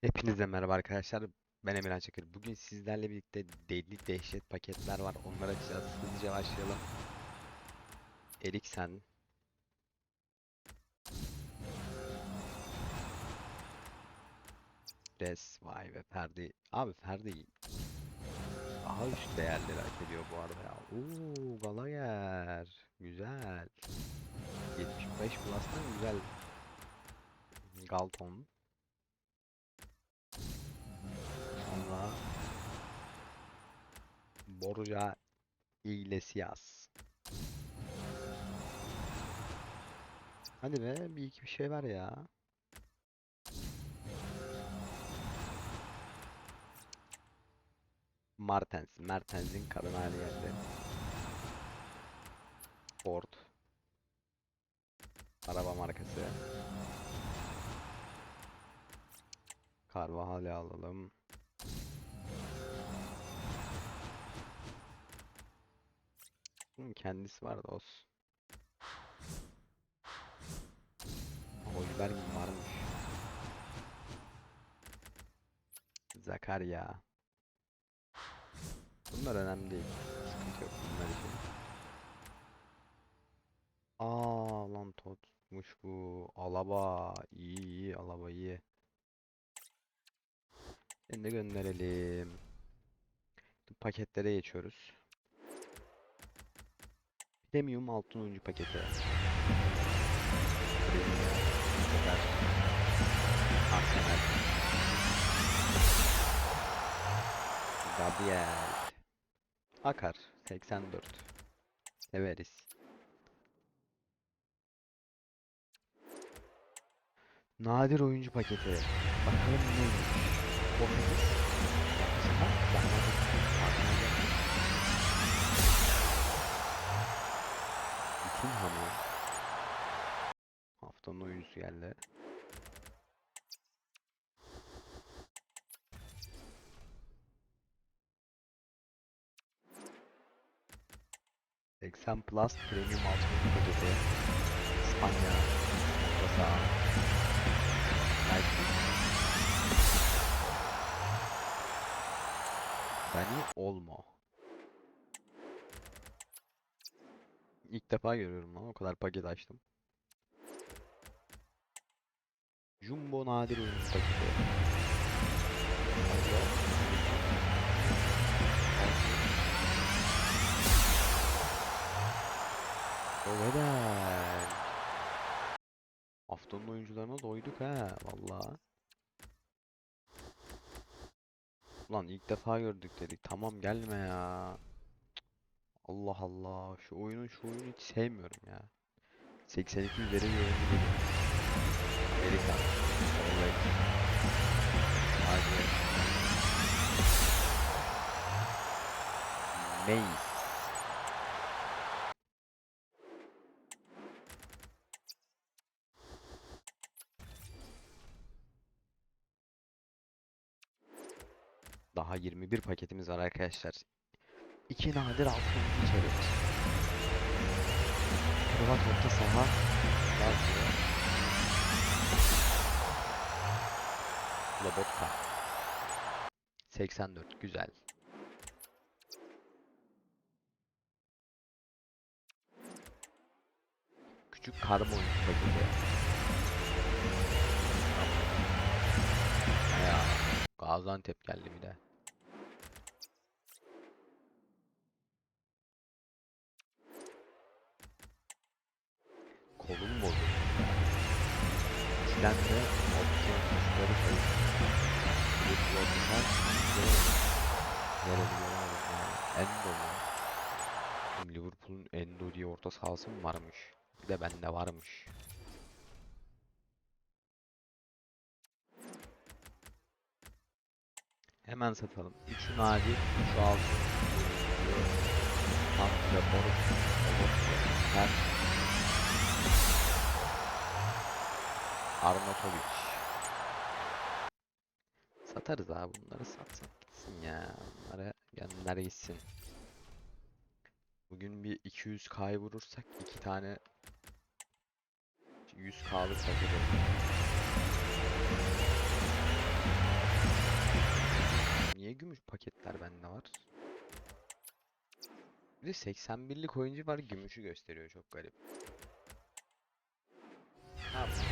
Hepinize merhaba arkadaşlar. Ben Emirhan Çakır. Bugün sizlerle birlikte deli dehşet paketler var. Onları açacağız. Hızlıca başlayalım. Eriksen. Res. Vay be Ferdi. Abi Ferdi daha üst değerleri hak ediyor bu arada ya. Oo Gallagher. Güzel. 75 plus'tan güzel. Galton. Borja Iglesias. Hadi be bir iki bir şey ver ya. Martens. Mertens'in kadın hali geldi. Ford. Araba markası. Carvajal'i alalım. Bunun kendisi var da olsun. Hojberg varmış. Zakaria. Bunlar önemli değil. Sıkıntı yok bunlar için. Aa lan Totmuş bu. Alaba. İyi iyi. Alaba iyi. Seni de gönderelim. Paketlere geçiyoruz. Premium altın oyuncu paketi. Arsenal. Gabriel. Akar 84. Severiz. Nadir oyuncu paketi. Bakalım neymiş. Portekiz. Haftanın oyuncusu geldi. ...80 Plus Premium Ultimate paketi... ...İspanya... ...Leipzig... Dani Olmo... İlk defa görüyorum lan o kadar paket açtım. Jumbo nadir oyuncu. Alo. Öyle. Haftanın oyuncularına doyduk ha vallahi. Ulan ilk defa gördük dedik. Tamam gelme ya. Allah Allah. Şu oyunu şu oyunu hiç sevmiyorum ya. 82 üzeri bir oyuncu Hadi. Mace. Daha 21 paketimiz var arkadaşlar. İki nadir altın içerik. Hırvat orta saha. Lazio. Lobotka. 84 güzel. Küçük karma oyuncu paketi. Ya, Gaziantep geldi bir de. Liverpool'un Endo diye orta sahası mı varmış? Bir de bende varmış. Hemen satalım. 3 nadir, 3 altın. Hamza, Boruk, Her Arnautovic. Satarız abi bunları satsak gitsin ya. Bunları gönder gitsin. Bugün bir 200k'yı vurursak iki tane 100k'lık satacağız. paketler bende var. Bir de 81'lik oyuncu var gümüşü gösteriyor çok garip. Bunları-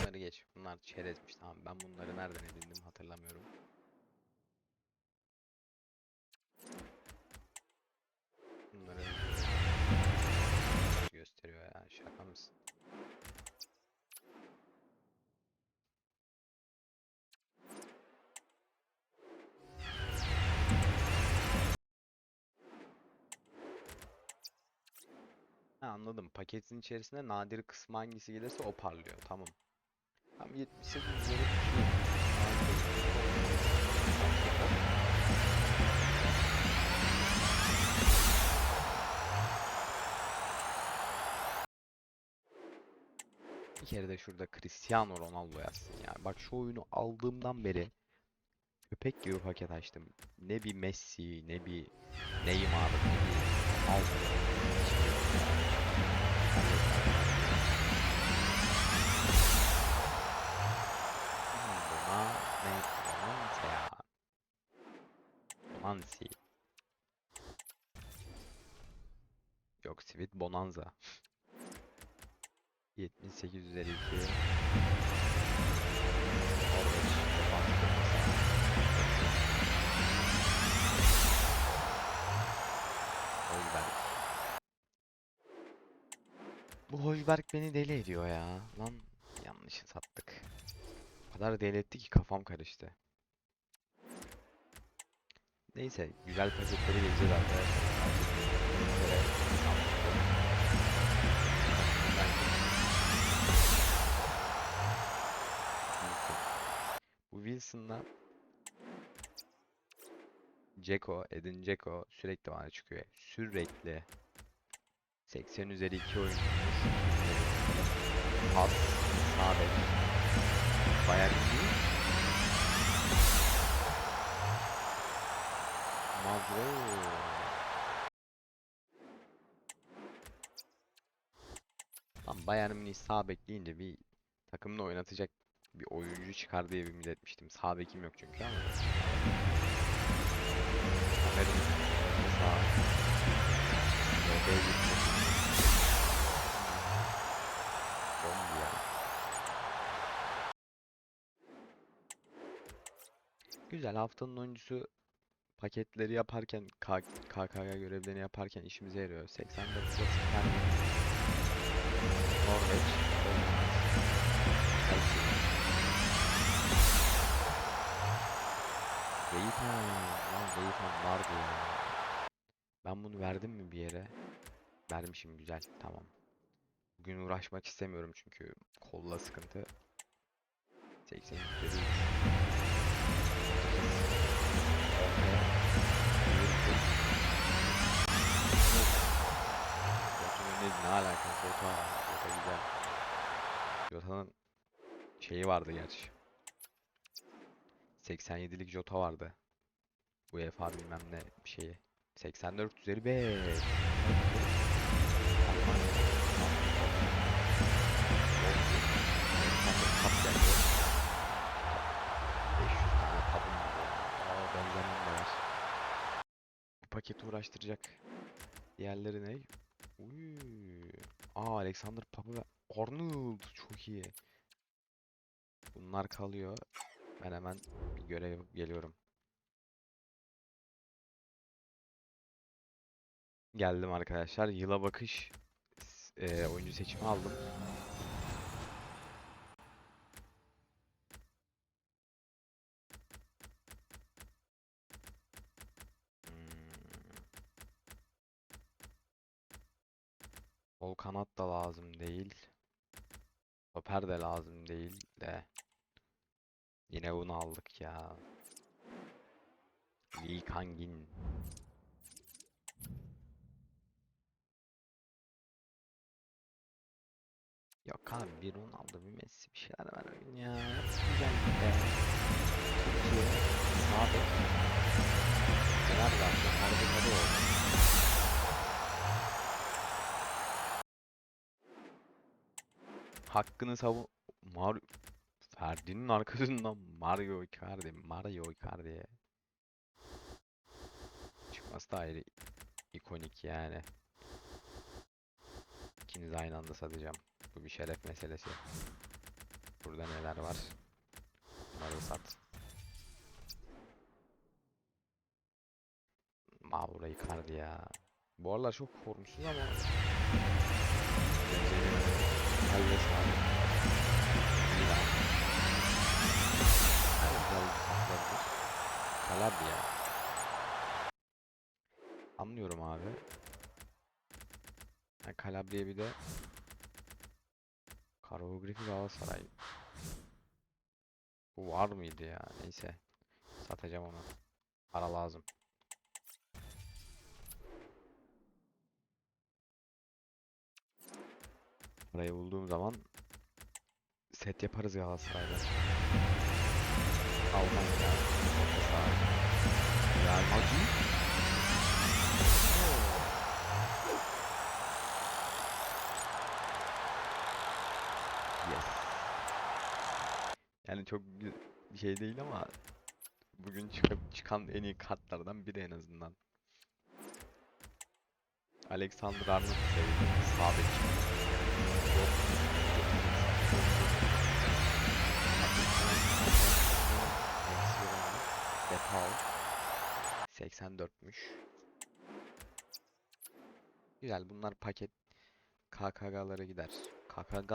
bunları geç. Bunlar çerezmiş tamam. Ben bunları nereden edindim hatırlamıyorum. Mısın? Ha, anladım. Paketin içerisinde nadir kısmı hangisi gelirse o parlıyor. Tamam. Tam 78 üzeri kere de şurada Cristiano Ronaldo yazsın ya. Bak şu oyunu aldığımdan beri köpek gibi paket açtım. Ne bir Messi, ne bir Neymar, ne bir. Buna ne? Yok Sweet Bonanza. 78 üzeri 2. Norveç defans kırmızı. Hojberg. Bu Hojberg beni deli ediyor ya. Lan yanlışı sattık. O kadar deli etti ki kafam karıştı. Neyse güzel paketleri geleceğiz arkadaşlar. Bu Wilson'la Ceko, Edin Dzeko sürekli bana çıkıyor. Sürekli. 80 üzeri 2 oyuncumuz. Pas, sağ bek. Bayern. Madro. Tam Bayern Münih sağ bekleyince bir takımda oynatacak bir oyuncu çıkar diye ümit etmiştim. Sağ bekim yok çünkü ama. Güzel haftanın oyuncusu paketleri yaparken KKK görevlerini yaparken işimize yarıyor. 89 Spiker Norveç Beytan lan Beytan vardı ya. Ben bunu verdim mi bir yere? Vermişim güzel tamam. Bugün uğraşmak istemiyorum çünkü kolla sıkıntı. 80 üzeri üç. Jota'nın ne alaka? Jota, Jota güzel. Jota'nın şeyi vardı gerçi. 87'lik Jota vardı. UEFA bilmem ne bir şeyi. 84 üzeri 5. Kap geldi. 500 tane kapım var. Aa Benzema'm da var. Bu paketi uğraştıracak. Diğerleri ne? Uy. Aa Alexander Papa ve Arnold çok iyi. Bunlar kalıyor. Ben hemen bir görev geliyorum. Geldim arkadaşlar. Yıla bakış eee, oyuncu seçimi aldım. Hmm. Sol kanat da lazım değil. Stoper de lazım değil de. Yine bunu aldık ya. Lee Kangin. Yok abi bir Ronaldo bir Messi bir şeyler ver oyun ya. Güzel be. Türkiye sağ bek. Fenerbahçe Fenerbahçe oldu. Hakkını savun... Mar Ferdi'nin arkasından Mario Icardi, Mario Icardi. Çıkması da ayrı ikonik yani. İkinizi aynı anda satacağım. Bu bir şeref meselesi. Burada neler var? Bunları sat. Mauro Icardi ya. Bu aralar çok formsuz ama Alves abi. Saplardır. Calabria. Anlıyorum abi. Ha, Calabria bir de Karografi Galatasaray. Bu var mıydı ya? Neyse. Satacağım onu. Para lazım. Parayı bulduğum zaman set yaparız Galatasaray'da. Real Madrid. Yes. Yani çok bir şey değil ama bugün çıkıp çıkan en iyi kartlardan biri en azından. Alexander Arnold sevdim. Sağ. 84'müş. Güzel bunlar paket KKG'lara gider. KKG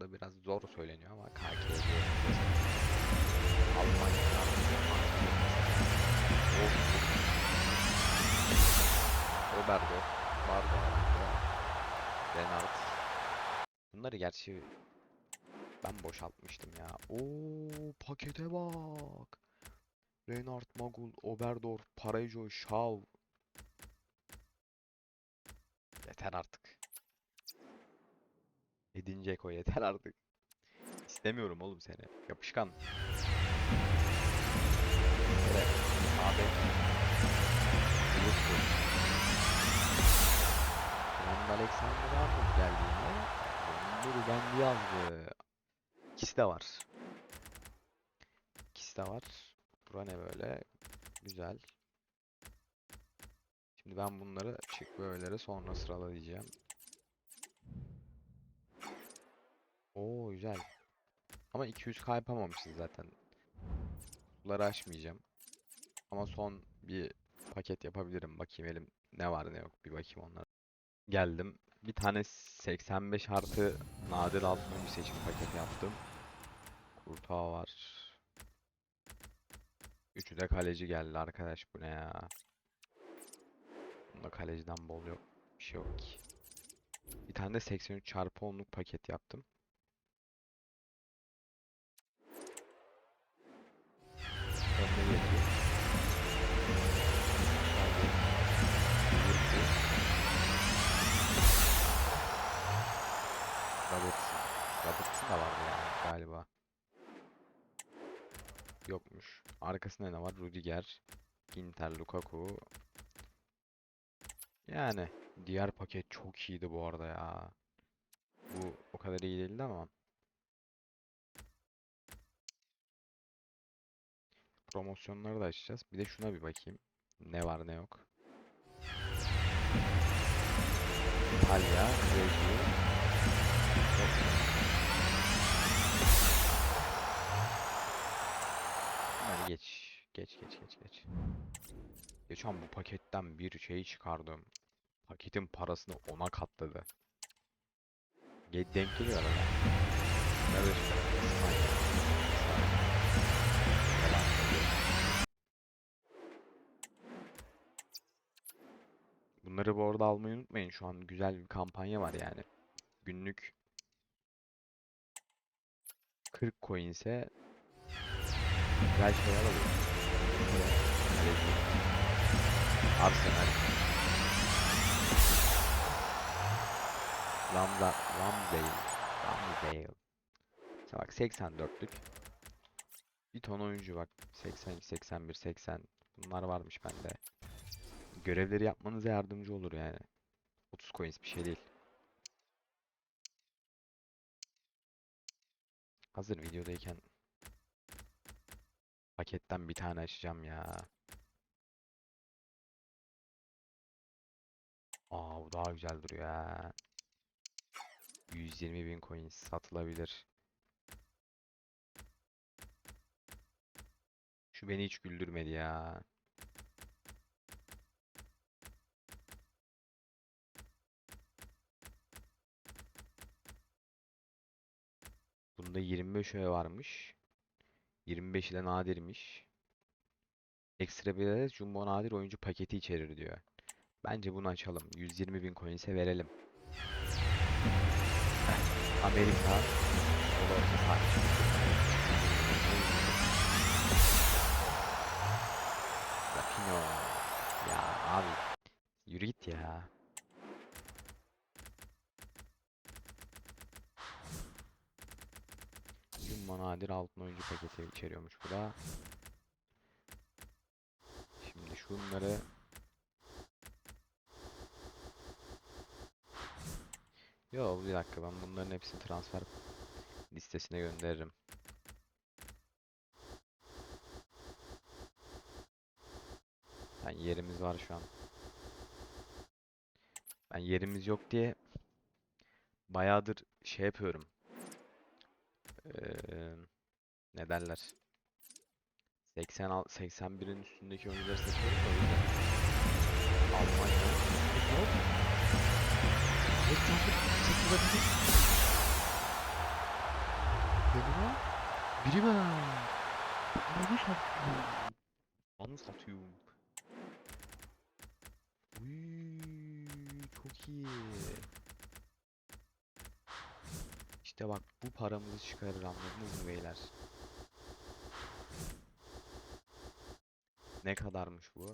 da biraz zor söyleniyor ama KKG Almanya Oberdo Bardo Renard Bunları gerçi ben boşaltmıştım ya. Oo pakete bak. Renard Magul, Oberdorf, Parejo, Shaw. Yeter artık. Edin Dzeko yeter artık. İstemiyorum oğlum seni. Yapışkan. Şöyle abi. Trent Alexander Arnold geldiğinde Onları ben yazdı. İkisi de var. İkisi de var. Bura ne böyle? Güzel. Şimdi ben bunları çık böyleleri sonra sıralayacağım. Oo güzel. Ama 200k yapamamışız zaten. Bunları açmayacağım. Ama son bir paket yapabilirim. Bakayım elim ne var ne yok bir bakayım onlara. Geldim. Bir tane 85 artı nadir altın bir seçim paketi yaptım. Kurtağı var. Üçü de kaleci geldi arkadaş bu ne ya. Bunda kaleciden bol yok. Bir şey yok ki. Bir tane de 83 çarpı 10'luk paket yaptım. Robertson. Robertson da vardı yani galiba. Arkasında ne var? Rudiger, Inter, Lukaku. Yani diğer paket çok iyiydi bu arada ya. Bu o kadar iyi değildi ama. Promosyonları da açacağız. Bir de şuna bir bakayım. Ne var ne yok. İtalya, Kaleci. Geç. Geç geç geç geç. Geçen bu paketten bir şey çıkardım. Paketin parasını ona katladı. Ge denk geliyor arada. Nerede. Bunları bu arada almayı unutmayın. Şu an güzel bir kampanya var yani. Günlük 40 coin ise güzel şeyler alıyor. Arsenal. Ramza, Ramsdale. Ramsdale. Mesela bak 84'lük. Bir ton oyuncu bak. 82, 81, 80. Bunlar varmış bende. Görevleri yapmanıza yardımcı olur yani. 30 coins bir şey değil. Hazır videodayken Paketten bir tane açacağım ya. Aa bu daha güzel duruyor ya. 120 bin coins satılabilir. Şu beni hiç güldürmedi ya. Bunda 25 öğe varmış. 25 ile nadirmiş. Ekstra bir de Jumbo nadir oyuncu paketi içerir diyor. Bence bunu açalım. 120 bin coins'e verelim. Amerika. Saha. Rapino. Ya abi. Yürü git ya. Jumbo nadir altın oyuncu paketi içeriyormuş bu da. Şimdi şunları Yo bir dakika ben bunların hepsini transfer listesine gönderirim. Ben yerimiz var şu an. Ben yerimiz yok diye bayağıdır şey yapıyorum. Eee ne derler? 80 al- 81'in üstündeki oyuncuları seçiyorum da o yüzden. Almanya. Ne oldu? Etrafı satılabilir. Yanıma biri var. Onu satıyorum. Onu satıyorum. Uy, çok iyi. İşte bak bu paramızı çıkarır anladınız mı beyler? Ne kadarmış bu?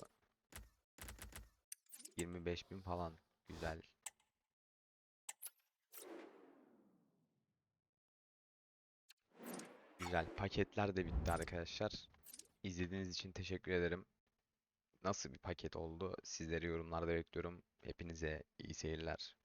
25.000 falan. Güzel. Güzel. Paketler de bitti arkadaşlar. İzlediğiniz için teşekkür ederim. Nasıl bir paket oldu? Sizleri yorumlarda bekliyorum. Hepinize iyi seyirler.